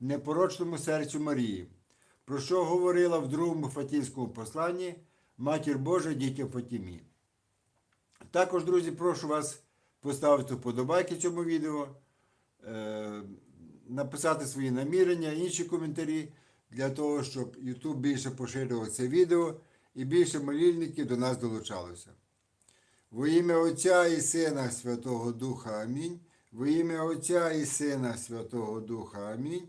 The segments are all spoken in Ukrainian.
непорочному серцю Марії, про що говорила в другому Фатівському посланні Матір Божа дітям Фатімі. Також, друзі, прошу вас поставити вподобайки цьому відео, е, написати свої намірення, інші коментарі для того, щоб YouTube більше поширював це відео і більше молільників до нас долучалося. Во ім'я Отця і Сина Святого Духа Амінь. Во ім'я Отця і Сина Святого Духа Амінь.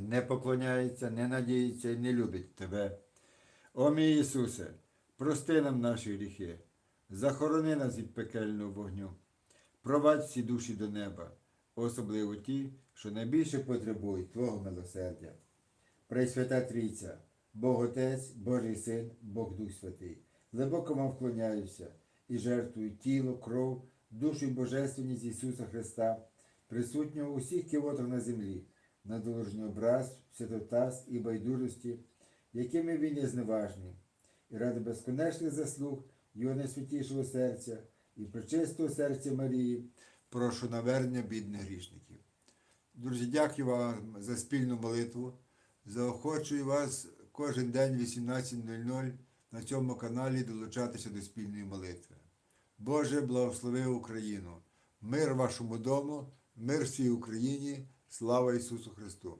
не поклоняється, не надіється і не любить Тебе. О мій Ісусе, прости нам наші гріхи, захорони нас від пекельного вогню, провадь всі душі до неба, особливо ті, що найбільше потребують Твого милосердя. Пресвята Трійця, Бог Отець, Божий Син, Бог Дух Святий, глибоко вам вклоняюся і жертвую тіло, кров, душу і божественність Ісуса Христа, присутнього у всіх кивотах на землі, на доложний образ, святотаз і байдужості, якими він є зневажний, і ради безконечних заслуг Його найсвятішого серця і пречистого серця Марії, прошу навернення бідних грішників. Друзі, дякую вам за спільну молитву. Заохочую вас кожен день 18.00 на цьому каналі долучатися до спільної молитви. Боже, благослови Україну! Мир вашому дому, мир всій Україні, слава Ісусу Христу!